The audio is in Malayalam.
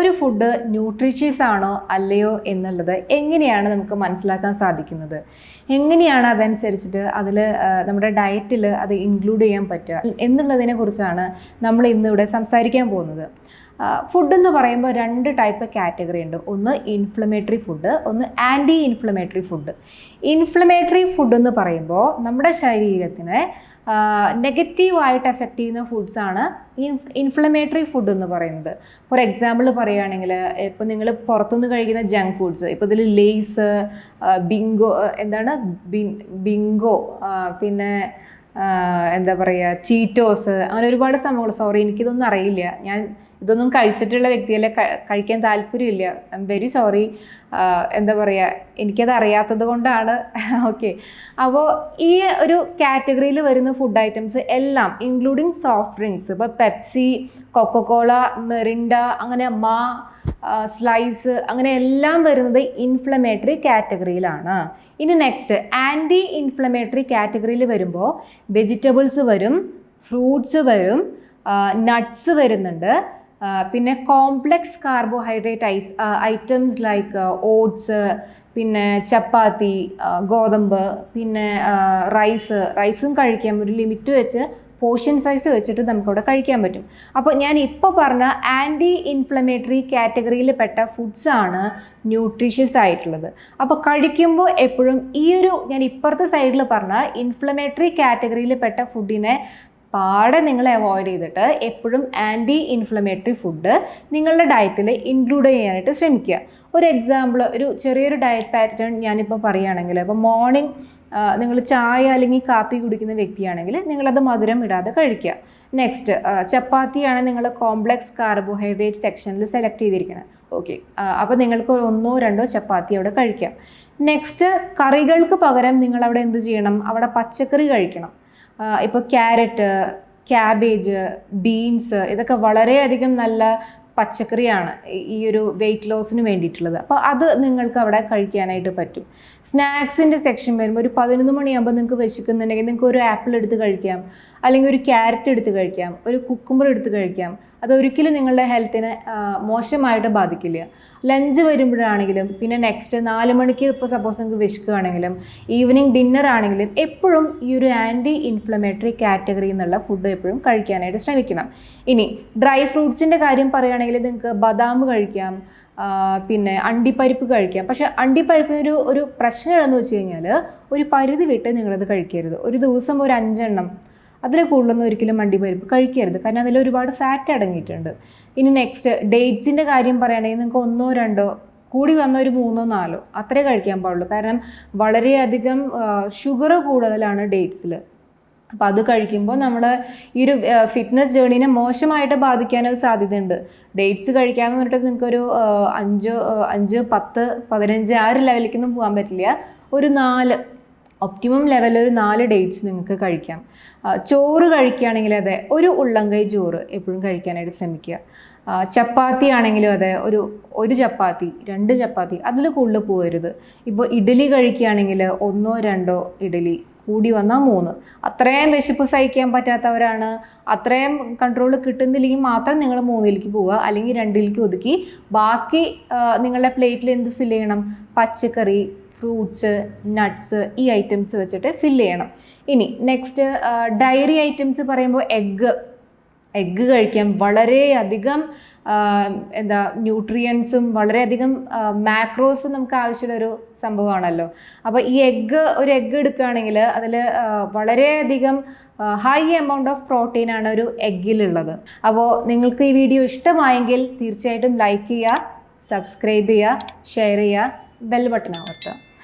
ഒരു ഫുഡ് ന്യൂട്രീഷ്യസ് ആണോ അല്ലയോ എന്നുള്ളത് എങ്ങനെയാണ് നമുക്ക് മനസ്സിലാക്കാൻ സാധിക്കുന്നത്? എങ്ങനെയാണ് അതനുസരിച്ചിട്ട് അതിൽ നമ്മുടെ ഡയറ്റിൽ അത് ഇൻക്ലൂഡ് ചെയ്യാൻ പറ്റുക എന്നുള്ളതിനെ കുറിച്ചാണ് നമ്മൾ ഇന്നിവിടെ സംസാരിക്കാൻ പോകുന്നത്. ഫുഡ് എന്ന് പറയുമ്പോൾ രണ്ട് ടൈപ്പ് കാറ്റഗറി ഉണ്ട്. ഒന്ന് ഇൻഫ്ലമേറ്ററി ഫുഡ് ഒന്ന് anti inflammatory food inflammatory food എന്ന് പറയുമ്പോൾ നമ്മുടെ ശരീരത്തിന് നെഗറ്റീവായിട്ട് എഫക്റ്റ് ചെയ്യുന്ന ഫുഡ്സാണ് ഇൻഫ്ലമേറ്ററി ഫുഡ് എന്ന് പറയുന്നത്. ഫോർ എക്സാമ്പിൾ പറയുകയാണെങ്കിൽ ഇപ്പോൾ നിങ്ങൾ പുറത്തുനിന്ന് കഴിക്കുന്ന ജങ്ക് ഫുഡ്സ് ഇപ്പോൾ ഇതിൽ ലേസ് ബിങ്കോ എന്താണ്? ബിങ്കോ പിന്നെ എന്താ പറയുക ചീറ്റോസ് അങ്ങനെ ഒരുപാട് സംഭവങ്ങൾ. സോറി എനിക്കിതൊന്നും അറിയില്ല. ഞാൻ ഇതൊന്നും കഴിച്ചിട്ടുള്ള വ്യക്തിയല്ല കഴിക്കാൻ താല്പര്യമില്ല. ഐ എം വെരി സോറി എന്താ പറയുക എനിക്കത് അറിയാത്തത് കൊണ്ടാണ്. ഓക്കെ അപ്പോൾ ഈ ഒരു കാറ്റഗറിയിൽ വരുന്ന ഫുഡ് ഐറ്റംസ് എല്ലാം ഇൻക്ലൂഡിങ് സോഫ്റ്റ് ഡ്രിങ്ക്സ് ഇപ്പോൾ പെപ്സി കൊക്കോകോള മെറിൻഡ അങ്ങനെ മാ സ്ലൈസ് അങ്ങനെ എല്ലാം വരുന്നത് ഇൻഫ്ലമേറ്ററി കാറ്റഗറിയിലാണ് ഇനി നെക്സ്റ്റ് ആന്റി ഇൻഫ്ലമേറ്ററി കാറ്റഗറിയിൽ വരുമ്പോൾ വെജിറ്റബിൾസ് വരും ഫ്രൂട്ട്സ് വരും നട്ട്സ് വരുന്നുണ്ട്. പിന്നെ കോംപ്ലക്സ് കാർബോഹൈഡ്രേറ്റ് ഐസ് ഐറ്റംസ് ലൈക്ക് ഓട്സ് പിന്നെ ചപ്പാത്തി ഗോതമ്പ് പിന്നെ റൈസ് റൈസും കഴിക്കാം ഒരു ലിമിറ്റ് വെച്ച് പോർഷൻ സൈസ് വെച്ചിട്ട് നമുക്കവിടെ കഴിക്കാൻ പറ്റും. അപ്പോൾ ഞാൻ ഇപ്പോൾ പറഞ്ഞ ആന്റി ഇൻഫ്ലമേറ്ററി കാറ്റഗറിയിൽ പെട്ട ഫുഡ്സാണ് ന്യൂട്രീഷ്യസ് ആയിട്ടുള്ളത്. അപ്പോൾ കഴിക്കുമ്പോൾ എപ്പോഴും ഈ ഒരു ഞാൻ ഇപ്പുറത്തെ സൈഡിൽ പറഞ്ഞ ഇൻഫ്ലമേറ്ററി കാറ്റഗറിയിൽ പെട്ട ഫുഡിനെ പാടെ നിങ്ങൾ അവോയ്ഡ് ചെയ്തിട്ട് എപ്പോഴും ആന്റി ഇൻഫ്ലമേറ്ററി ഫുഡ് നിങ്ങളുടെ ഡയറ്റിൽ ഇൻക്ലൂഡ് ചെയ്യാനായിട്ട് ശ്രമിക്കുക. ഒരു എക്സാമ്പിൾ ഒരു ചെറിയൊരു ഡയറ്റ് പാറ്റേൺ ഞാനിപ്പോൾ പറയുകയാണെങ്കിൽ ഇപ്പോൾ മോർണിംഗ് നിങ്ങൾ ചായ അല്ലെങ്കിൽ കാപ്പി കുടിക്കുന്ന വ്യക്തിയാണെങ്കിൽ നിങ്ങളത് മധുരം ഇടാതെ കഴിക്കുക. നെക്സ്റ്റ് ചപ്പാത്തിയാണ് നിങ്ങൾ കോംപ്ലക്സ് കാർബോഹൈഡ്രേറ്റ് സെക്ഷനിൽ സെലക്ട് ചെയ്തിരിക്കുന്നത് ഓക്കെ അപ്പോൾ നിങ്ങൾക്ക് ഒന്നോ രണ്ടോ ചപ്പാത്തി അവിടെ കഴിക്കാം. നെക്സ്റ്റ് കറികൾക്ക് പകരം നിങ്ങൾ അവിടെ എന്ത് ചെയ്യണം? അവിടെ പച്ചക്കറി കഴിക്കണം. ഇപ്പോൾ ക്യാരറ്റ് ക്യാബേജ് ബീൻസ് ഇതൊക്കെ വളരെയധികം നല്ല പച്ചക്കറിയാണ് ഈ ഒരു വെയിറ്റ് ലോസിന് വേണ്ടിയിട്ടുള്ളത്. അപ്പോൾ അത് നിങ്ങൾക്ക് അവിടെ കഴിക്കാനായിട്ട് പറ്റും. സ്നാക്സിന്റെ സെക്ഷൻ വരുമ്പോൾ ഒരു പതിനൊന്ന് മണിയാകുമ്പോൾ നിങ്ങൾക്ക് വിശക്കുന്നുണ്ടെങ്കിൽ നിങ്ങൾക്ക് ഒരു ആപ്പിൾ എടുത്ത് കഴിക്കാം അല്ലെങ്കിൽ ഒരു ക്യാരറ്റ് എടുത്ത് കഴിക്കാം ഒരു കുക്കുമ്പർ എടുത്ത് കഴിക്കാം. അത് ഒരിക്കലും നിങ്ങളുടെ ഹെൽത്തിനെ മോശമായിട്ട് ബാധിക്കില്ല. ലഞ്ച് വരുമ്പോഴാണെങ്കിലും പിന്നെ നെക്സ്റ്റ് നാല് മണിക്ക് ഇപ്പോൾ സപ്പോസ് നിങ്ങൾക്ക് വിശക്കുകയാണെങ്കിലും ഈവനിങ് ഡിന്നർ ആണെങ്കിലും എപ്പോഴും ഈ ഒരു ആന്റി ഇൻഫ്ലമേറ്ററി കാറ്റഗറി എന്നുള്ള ഫുഡ് എപ്പോഴും കഴിക്കാനായിട്ട് ശ്രമിക്കണം. ഇനി ഡ്രൈ ഫ്രൂട്ട്സിന്റെ കാര്യം പറയുകയാണെങ്കിൽ നിങ്ങൾക്ക് ബദാം കഴിക്കാം പിന്നെ അണ്ടിപ്പരിപ്പ് കഴിക്കാം. പക്ഷെ അണ്ടിപ്പരിപ്പിനൊരു ഒരു പ്രശ്നം എന്ന് വെച്ച് കഴിഞ്ഞാൽ ഒരു പരിധി വിട്ട് നിങ്ങളത് കഴിക്കരുത്. ഒരു ദിവസം ഒരു അഞ്ചെണ്ണം അതിൽ കൂടുതലൊന്നും ഒരിക്കലും അണ്ടിപ്പരിപ്പ് കഴിക്കരുത്. കാരണം അതിൽ ഒരുപാട് ഫാറ്റ് അടങ്ങിയിട്ടുണ്ട്. ഇനി നെക്സ്റ്റ് ഡേറ്റ്സിന്റെ കാര്യം പറയുകയാണെങ്കിൽ നിങ്ങൾക്ക് ഒന്നോ രണ്ടോ കൂടി വന്ന ഒരു മൂന്നോ നാലോ അത്രേ കഴിക്കാൻ പാടുള്ളൂ. കാരണം വളരെയധികം ഷുഗർ കൂടുതലാണ് ഡേറ്റ്സിൽ അപ്പോൾ അത് കഴിക്കുമ്പോൾ നമ്മുടെ ഈ ഒരു ഫിറ്റ്നസ് ജേണീനെ മോശമായിട്ട് ബാധിക്കാനത് സാധ്യതയുണ്ട്. ഡേറ്റ്സ് കഴിക്കാമെന്ന് പറഞ്ഞിട്ട് നിങ്ങൾക്കൊരു അഞ്ച് അഞ്ച് പത്ത് പതിനഞ്ച് ആ ഒരു ലെവലിലേക്കൊന്നും പോകാൻ പറ്റില്ല. ഒരു നാല് ഒപ്റ്റിമം ലെവലിൽ ഒരു നാല് ഡേറ്റ്സ് നിങ്ങൾക്ക് കഴിക്കാം. ചോറ് കഴിക്കുകയാണെങ്കിൽ അതെ ഒരു ഉള്ളംകൈ ചോറ് എപ്പോഴും കഴിക്കാനായിട്ട് ശ്രമിക്കുക. ചപ്പാത്തി ആണെങ്കിലും അതെ ഒരു ഒരു ചപ്പാത്തി രണ്ട് ചപ്പാത്തി അതിൽ കൂടുതൽ പോകരുത് ഇപ്പോൾ ഇഡലി കഴിക്കുകയാണെങ്കിൽ ഒന്നോ രണ്ടോ ഇഡ്ഡലി കൂടി വന്നാൽ മൂന്ന്. അത്രയും വിശപ്പ് സഹിക്കാൻ പറ്റാത്തവരാണ്. അത്രയും കൺട്രോൾ കിട്ടുന്നില്ലെങ്കിൽ മാത്രം നിങ്ങൾ മൂന്നിലേക്ക് പോവുക. അല്ലെങ്കിൽ രണ്ടിലേക്ക് ഒതുക്കി. ബാക്കി നിങ്ങളുടെ പ്ലേറ്റിൽ എന്ത് ഫിൽ ചെയ്യണം? പച്ചക്കറി ഫ്രൂട്ട്സ് നട്ട്സ് ഈ ഐറ്റംസ് വെച്ചിട്ട് ഫില്ല് ചെയ്യണം. ഇനി നെക്സ്റ്റ് ഡയറി ഐറ്റംസ് പറയുമ്പോൾ എഗ്ഗ് എഗ്ഗ് കഴിക്കാൻ വളരെയധികം എന്താ ന്യൂട്രിയൻസും വളരെയധികം മാക്രോസ് നമുക്ക് ആവശ്യമുള്ളൊരു സംഭവമാണല്ലോ. അപ്പോൾ ഈ എഗ്ഗ് ഒരു എഗ്ഗ് എടുക്കുകയാണെങ്കിൽ അതിൽ വളരെയധികം ഹൈ എമൗണ്ട് ഓഫ് പ്രോട്ടീനാണ് ഒരു എഗ്ഗിലുള്ളത്. അപ്പോൾ നിങ്ങൾക്ക് ഈ വീഡിയോ ഇഷ്ടമായെങ്കിൽ തീർച്ചയായിട്ടും ലൈക്ക് ചെയ്യുക സബ്സ്ക്രൈബ് ചെയ്യുക ഷെയർ ചെയ്യുക ബെൽ ബട്ടൺ അമർത്തുക.